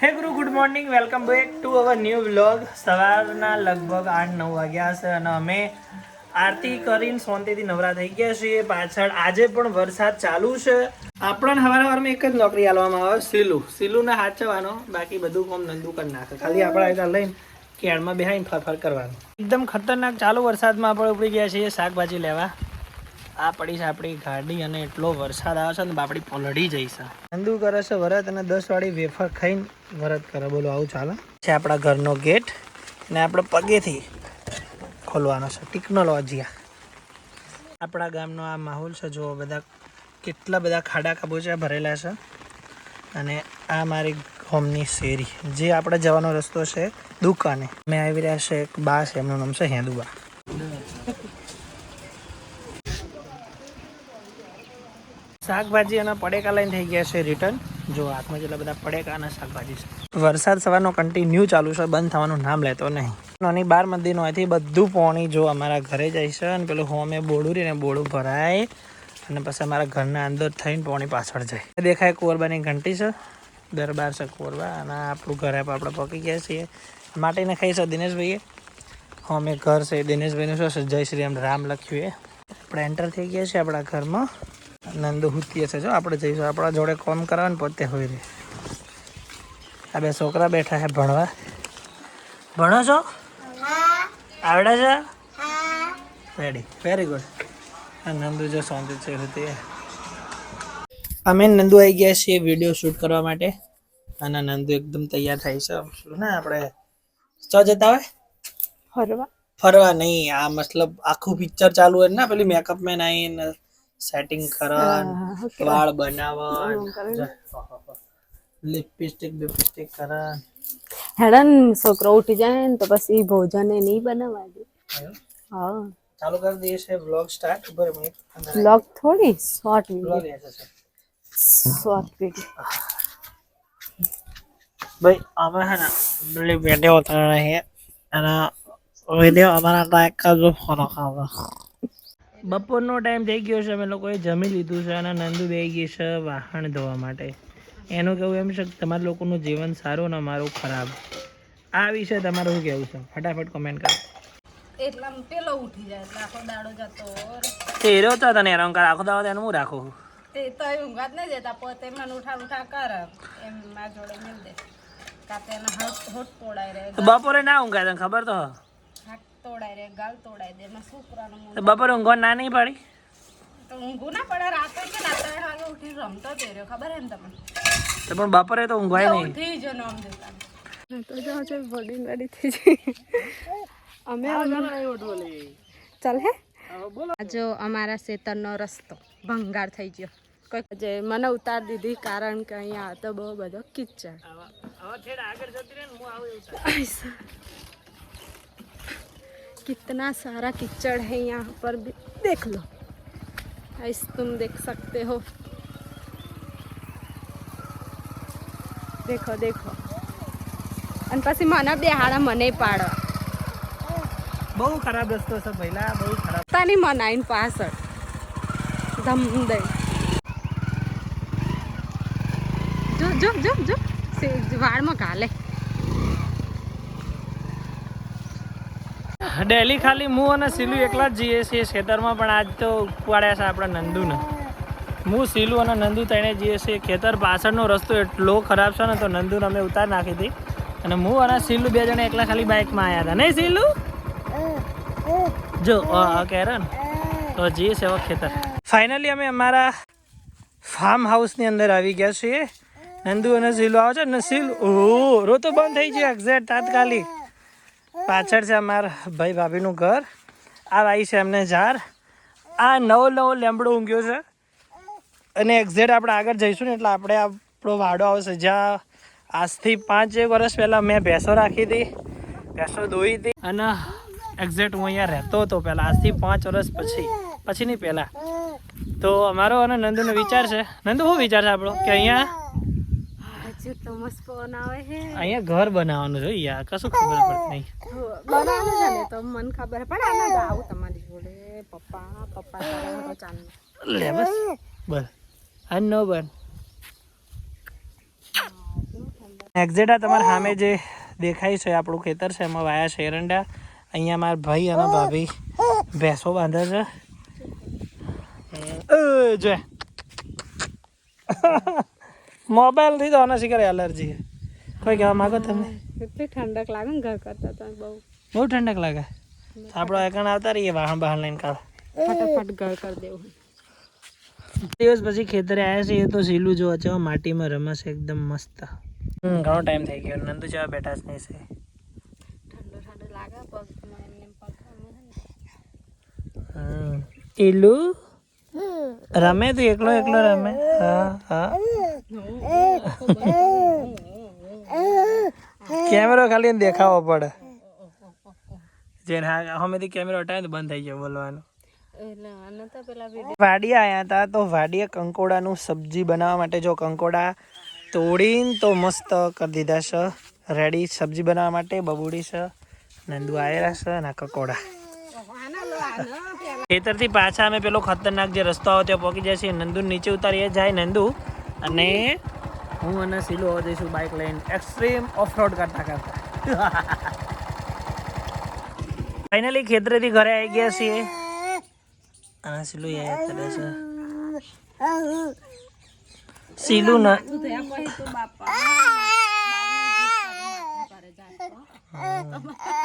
હે ગુરુ good morning welcome back to our new vlog સવારના લગભગ આઠ, નવ વાગ્યા છે અને અમે આરતી કરીને શાંતિથી નવરા થઈ ગયા છીએ. પાછળ આજે પણ વરસાદ ચાલુ છે. આપણને હવારવારમાં એક જ નોકરી આલવામાં આવે, સીલું. સીલુંને હાચવાનો બાકી બધું કામ નંદુ કરી નાખે. ખાલી આપણે આગળ લઈને કેળમાં બેહાઈને ફરફર કરવાનું. એકદમ ખતરનાક ચાલુ વરસાદમાં આપણે ઉપડી ગયા છીએ શાકભાજી લેવા. આ પડી છે આપણી ગાડી અને એટલો વરસાદ આવે છે ને બાપડી પલળી જઈ છે. ધંધુ કરે છે વરત અને દસ વાળી વેફર ખાઈને વરત કરે. બોલો, આવું ચાલે? છે આપણા ઘરનો ગેટ અને આપણે પગેથી ખોલવાનો છે. ટેકનોલોજીયા આપણા ગામનો આ માહોલ છે. જુઓ, બધા કેટલા બધા ખાડા ખાબોચિયા ભરેલા છે. અને આ મારી હોમની શેરી, જે આપણે જવાનો રસ્તો છે દુકાને. મેં આવી રહ્યા છે એક બા છે, એમનું નામ છે હેદુબા. શાકભાજી અને પડેકા લઈને થઈ ગયા છે રિટર્ન જો હાથમાં જેટલા બધા પડેકા અને શાકભાજી છે. વરસાદ સવારનો કન્ટિન્યુ ચાલુ છે, બંધ થવાનું નામ લેતો નહીં. નાની બાર મંદિરનો અહીંથી બધું પાણી જો અમારા ઘરે જાય છે અને પેલું હોમે બોડું રહી ને બોડું ભરાય અને પછી અમારા ઘરના અંદર થઈને પાણી પાછળ જાય. દેખાય કોરબાની ઘંટી છે, દરબાર છે કોરબા અને આપણું ઘરે આપણે પકી ગયા છીએ. માટીને ખાઈ છે દિનેશભાઈએ. હોમે ઘર છે દિનેશભાઈનું છે? જય શ્રી રામ રામ લખ્યું એ. આપણે એન્ટર થઈ ગયા છીએ આપણા ઘરમાં. નંદુ હુતીએ છે. જો આપણે જઈશું. આપણા જોડે કોમ કરવાનું પોતે હોય રે. આ બે છોકરા બેઠા છે ભણવા. ભણો છો? આવડે છે? રેડી વેરી ગુડ આ નંદુ જો સોંદે છે હુતી અમે નંદુ આવી ગયા છીએ વીડિયો શૂટ કરવા માટે. અને નંદુ એકદમ તૈયાર થાય છે. શું ને આપણે? ચો જતા હોય? ફરવા. ફરવા નહીં. આ મતલબ આખું પિક્ચર ચાલુ હોય ને પેલી મેકઅપ મેન આવીને સેટિંગ કરન વાળ બનાવન લિપસ્ટિક બિપસ્ટિક કરન હેડન છોકરો ઉઠી જાય ને તો પછી ભોજન એ નહીં બનાવવા દે. હા. ચાલુ કરી દઈએ છે વ્લોગ સ્ટાર્ટ ઉપર મિનિટ. વ્લોગ થોડી? શોર્ટ વિડિયો શોર્ટ વિડિયો ભાઈ અમે હે ને પેલી વીડિયો ઉતારે છે અને વિડિયો અમારા ટાઈક જો ફરક આવે બપોરનો ટાઈમ થઈ ગયો છે અમે લોકોએ જમી લીધું છે અને નંદુ બે ગઈ છે વાહન ધોવા માટે. એનું કહેવું એમ છે કે તમારા લોકોનું જીવન સારું ને અમારું ખરાબ. આ વિશે તમારું શું કહેવું છે? ફટાફટ કોમેન્ટ કરો. એટલા પેલો ઉઠી જાય એટલે આખો દાડો જતો તે તો તને હેરાન કર આખો દાવા એનું હું રાખું? તે તો ઊંઘા જ નહીં દેતા પોતે મને ઉઠા ઉઠા કર એમ મારા જોડે મિલ દે. કાતે એના હોઠ તોડાય રે બપોરે ના ઊંઘાય તને ખબર તો તોડાય રે ગાલ તોડાય દે એમાં છોકરાનો તો બપોરે ઊંઘો ના નહીં પડી? તો ઊંઘું ના પડે રાતે કે ના ત્રણ વાગે ઉઠી રમતો જ રહ્યો ખબર હે ને તમને? તો પણ બપોરે તો ઊંઘવાય નહીં. ઉઠી જ નામ દેતા. તો જાઓ છે બોડી રેડી થઈ જાય અમે ચાલ હે. આ જો અમારા ખેતરનો રસ્તો ભંગાર થઈ ગયો. કોઈ જે મને ઉતાર દીધી કારણ કે અહીંયા હતો બહુ બધો કિચડ कितना सारा कीचड़ है यहाँ पर भी देख लो ऐसे तुम देख सकते हो દેખો દેખો અને પછી મને બેહાડા મને પાડો બહુ ખરાબ રસ્તો છે પહેલા બહુ ખરાબ તાની મનાઈને પાછળ ધમ દઈ જો જો જો જો સે- વાળમાં ઘાલે ડેલી ખાલી હું અને સિલુ એકલા જ જઈએ છીએ. ખેતરમાં પણ આજ તો ઉપાડ્યા છે આપણા નંદુને. હું સિલુ અને નંદુ તેણે જઈએ છીએ. ખેતર પાછળનો રસ્તો એટલો ખરાબ છે ને, તો નંદુને અમે ઉતાર નાખી હતી અને હું અને સિલુ બે જણા એકલા ખાલી બાઇકમાં આવ્યા હતા. નહીં સિલુ? જો કેરન તો જઈએ છે હવે ખેતર. ફાઇનલી અમે અમારા ફાર્મ હાઉસની અંદર આવી ગયા છીએ. નંદુ અને સિલુ આવે છે ને, સિલ, ઓ, રો તો બંધ થઈ ગયો એક્ઝેક્ટ તાત્કાલિક. પાછળ છે અમારા ભાઈ ભાભીનું ઘર. આ ભાઈ છે એમને ઝાડ. આ નવો નવો લેમડો ઊંઘ્યો છે. અને એક્ઝેક્ટ આપણે આગળ જઈશું ને એટલે આપણે આપણો વાડો આવશે. જ્યાં આજથી પાંચ એક વર્ષ પહેલાં મેં ભેંસો રાખી હતી. ભેંસો દોઈ હતી. અને એક્ઝેક્ટ હું અહીંયા રહેતો હતો પહેલાં. આજથી પાંચ વર્ષ પછી. પછી નહીં પહેલાં. તો અમારો અને નંદુનો વિચાર છે. નંદુ, શું વિચાર છે આપણો? કે અહીંયા મસ્ત પવન આવે છે અહીંયા ઘર બનાવવાનું છે યાર કશું ખબર પડતી નહીં. બનાવવાનું છે ને તો મને ખબર પણ આને આવું તમારી જોડે. પપ્પા પપ્પા તો ચાલ. લે બસ બસ. આ નો બન. એક્ઝેટ આ તમારા સામે જે દેખાય છે આપણું ખેતર છે એમાં વાયા છે એરંડા. અહીંયા મારા ભાઈ અને ભાભી ભેંસો બાંધે છે. અ, જો મોબાઈલથી તો આના શિકાર એલર્જી કોઈ કહેવા માંગો તમે? એટલી ઠંડક લાગે ને ઘર કરતા તો બહુ. બહુ ઠંડક લાગે? આપણો એકણ આવતા રહીએ વાહન બહાર લઈને કાળ ફટાફટ ઘર કરી દેવું. દિવસ પછી ખેતરે આવ્યા છે એ તો સીલું જોવા છે માટીમાં રમશે એકદમ મસ્ત. હમ ઘણો ટાઈમ થઈ ગયો. નંદુ જવા બેઠા જ નહીં છે. ઠંડો ઠંડો લાગે પગમાં એમ પગ હમ. ઈલું? રમે તું એકલો એકલો રમે. હા હા. કેમેરો ખાલી દેખાવો પડે. જેને હા હમેથી કેમેરો હટાવે તો બંધ થઈ ગયો બોલવાનું. વાડિયા વીડિયો આવ્યા હતા તો વાડીએ કંકોડાનું સબ્જી બનાવવા માટે જો કંકોડા તોડીને તો મસ્ત કરી દીધા છે. રેડી સબ્જી બનાવવા માટે બબુડી છે નંદુ આવેલા છે અને કંકોડા. ખેતરથી પાછા અમે પેલો ખતરનાક જે રસ્તો આવે ત્યાં પહોંચી જાય છે નંદુ નીચે ઉતારીએ જાય નંદુ. અને હું અને સિલો જઈશું બાઇક લઈને. એક્સ્ટ્રીમ ઓફરોડ કરતા કરતા ફાઇનલી ખેતરેથી ઘરે આવી ગયા છીએ. અને સિલું યાદ કરે છે. ના ન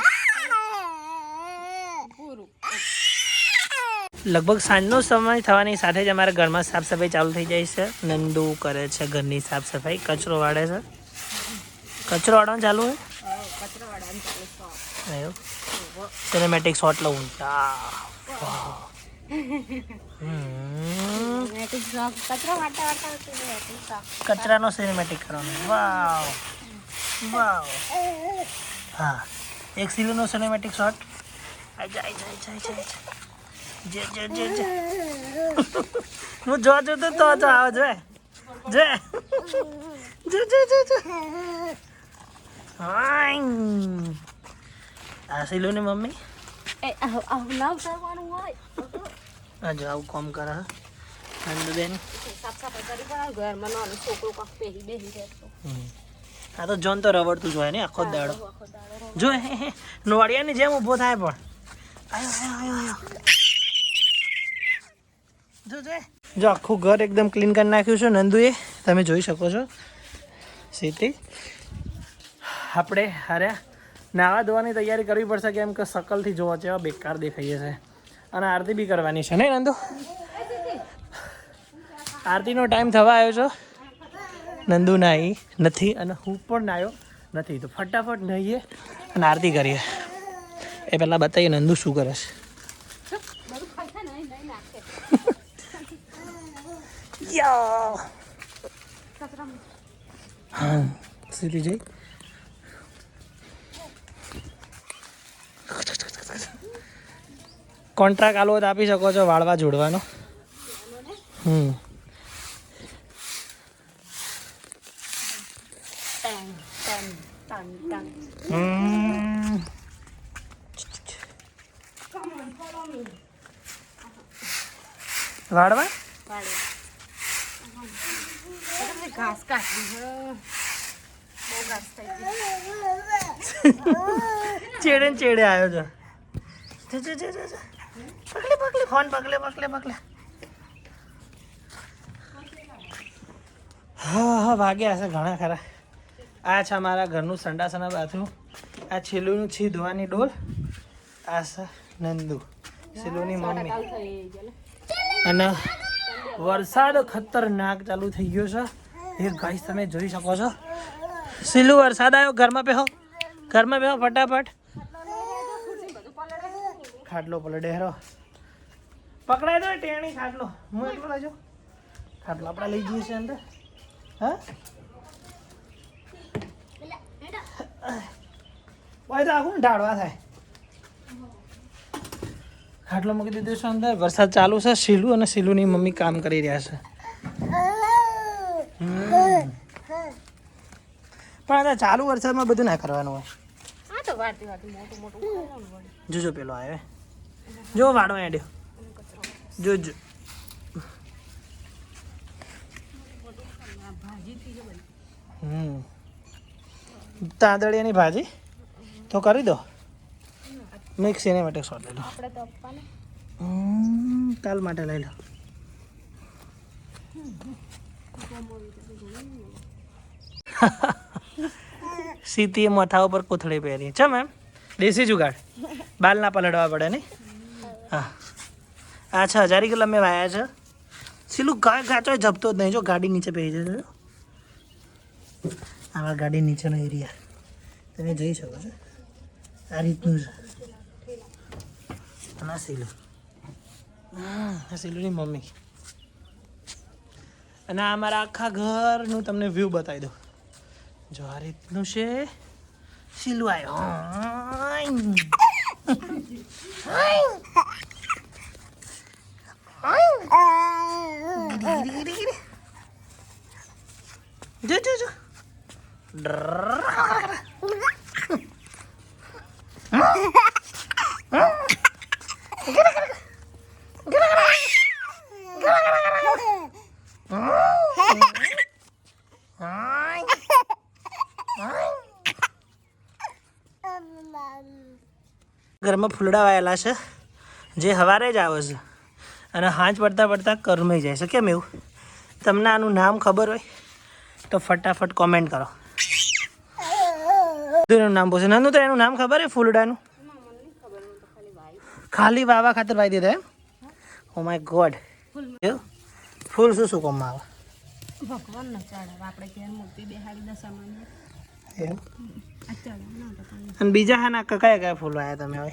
લગભગ સાંજનો સમય થવાની સાથે જ અમારા ઘરમાં સાફ સફાઈ ચાલુ થઈ જાય છે. નંદુ કરે છે ઘરની સાફ સફાઈ કચરો વાળે છે. કચરો વાળવાનું ચાલુ હોય? સિનેમેટિક શોટ લઉં. કચરાનો સિનેમેટિક કરવાનો. વાવ. વાવ. હા. એક સિલુનો સિનેમેટિક શોટ જાય જાય જાય જાય. જે જે જે જે. હું જો જો તો તો તો આવો જો જે જો જો જો જો. હાય આ સિલુની મમ્મી? આ જો આવું કોમ કરે નંદુબેન આ તો જોન તો રવડતું જ હોય ને આખો દાડો. જો નોળિયાની જેમ ઊભો થાય પણ. આયો આયો આયો આયો. જો આખું ઘર એકદમ ક્લીન કરી નાખ્યું છે નંદુએ. તમે જોઈ શકો છો. સીધી આપણે હારે નાવા ધોવાની તૈયારી કરવી પડશે કેમ કે શકલથી જોવા જેવા બેકાર દેખાઈએ છે. અને આરતી બી કરવાની છે. નહીં, નંદુ? આરતીનો ટાઈમ થવા આવ્યો છો. નંદુ નાહી નથી અને હું પણ નાહ્યો નથી. તો ફટાફટ નાહીએ અને આરતી કરીએ. એ પહેલાં બતાવીએ નંદુ શું કરે છે. યા હા સીધી જઈ કોન્ટ્રાક્ટ આલો તો આપી શકો છો વાળવા જોડવાનો. હમ. વાળવા? ઘાસ કાઢી બહુ ઘાસ થઈ ચેડે ને ચેડે આવ્યો છે. જો, જો, જો, જો, જો. પકડે પકડે. ફોન પકડે પકડે પકડે. હા હા વાગ્યા હશે ઘણા ખરા. આ છે અમારા ઘરનું સંડાસના બાથરૂમ. આ છેલ્લું છી ધોવાની ડોલ. આ છે નંદુ. છેલ્લુની મમ્મી. અને વરસાદ ખતરનાક ચાલુ થઈ ગયો છે. એ ગાઈસ, તમે જોઈ શકો છો. સિલુ વરસાદ આવ્યો ઘરમાં બેહો. ઘરમાં બેહો, ફટાફટ. ખાટલો પલડે હેરો. પકડાય દો ટેણી ખાટલો. હું એટલો લાજો ખાટલો આપણે લઈ જઈએ છીએ અંદર. હા? ભાઈ તો આખું ઢાળવા થાય. ખાટલો મૂકી દીધો છે અંદર. વરસાદ ચાલુ છે શીલું અને સીલુની મમ્મી કામ કરી રહ્યા છે. પણ આ ચાલુ વરસાદમાં બધું ના કરવાનું હોય. તો મોટું મોટું જોજો પેલો આવે. જો વાડો એડ્યો. જોજો. હમ. તાંદળિયાની ભાજી? તો કરી દો. મિક્સ એને સિનેમેટિક શોટ લઈ લો કાલ માટે લઈ લો. સીતીએ મથા ઉપર કોથળી પહેરી છે મેમ દેશી જુગાડ. બાલ ના પલડવા પડે ને? હા. આ હજારી કિલો મેં વાયા છે. સીલું ગા ગાચો જપતો જ નહીં. જો ગાડી નીચે પહેરી જજો. આવા ગાડી નીચેનો એરિયા. તમે જોઈ શકો છો. આ રીતનું છે. અને સીલું. હા સીલુની મમ્મી. અને અમારા આખા ઘરનું તમને વ્યૂ બતાવી દો જો આ રીતનું છે સીલું આવ્યો જો જો જો ઘરમાં ફૂલડા વાયેલા છે. જે હવારે જ આવે છે. અને હાંજ પડતા પડતા કરમાઈ જાય છે. કેમ એવું? તમને આનું નામ ખબર હોય તો ફટાફટ કોમેન્ટ કરો. એનું નામ પૂછે. નાનું તો એનું નામ ખબર હોય ફૂલડાનું? ખાલી વાવા ખાતર વાઈ દીધા એમ? ઓ માય ગોડ ફૂલ શું શું કોમમાં આવે? ભગવાન આપણે ઘેર મૂર્તિ બેહાડી દશામાં. અને બીજા હા ના કયા કયા ફૂલ આવ્યા તમે હવે?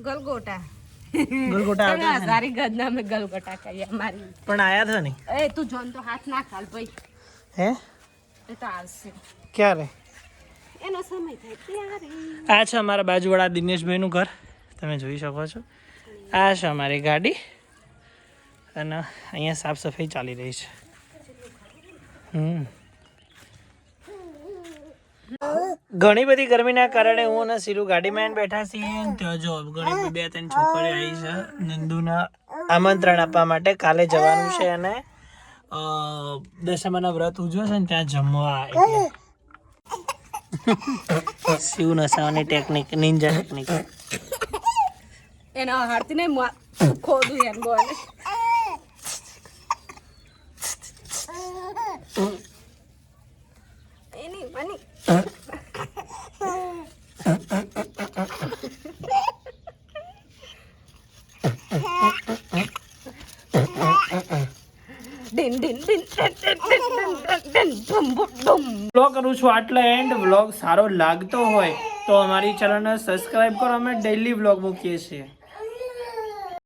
ગલગોટા. ગલગોટા આવતા સારી ગદના અમે ગલગોટા કહીએ અમારી. પણ આયા થા નહીં? એ તું જોન તો હાથ ના ખાલ ભાઈ. હે? એ તો આવશે. ક્યારે? એનો સમય થાય ત્યારે. આ છે અમારા બાજુવાળા દિનેશભાઈનું ઘર. તમે જોઈ શકો છો. આ છે અમારી ગાડી. અને અહીંયા સાફ સફાઈ ચાલી રહી છે. હમ. ઘણી બધી ગરમીના કારણે હું અને સીરુ ગાડીમાં બેઠા છીએ ત્યાં જો ઘણી બે ત્રણ છોકરીઓ આવી છે. નંદુના આમંત્રણ આપવા માટે કાલે જવાનું છે અને દશામાના વ્રત ઉજવે છે ને ત્યાં જમવા શિવ નસાવાની ટેકનિક નિંજા ટેકનિક એના ને ખોદું એમ બોલે. બુમ બ્લોગ કરું છું આટલે એન્ડ વ્લોગ સારો લાગતો હોય તો અમારી ચેનલને સબસ્ક્રાઇબ કરો. અમે ડેઈલી વ્લોગ મૂકીએ છીએ.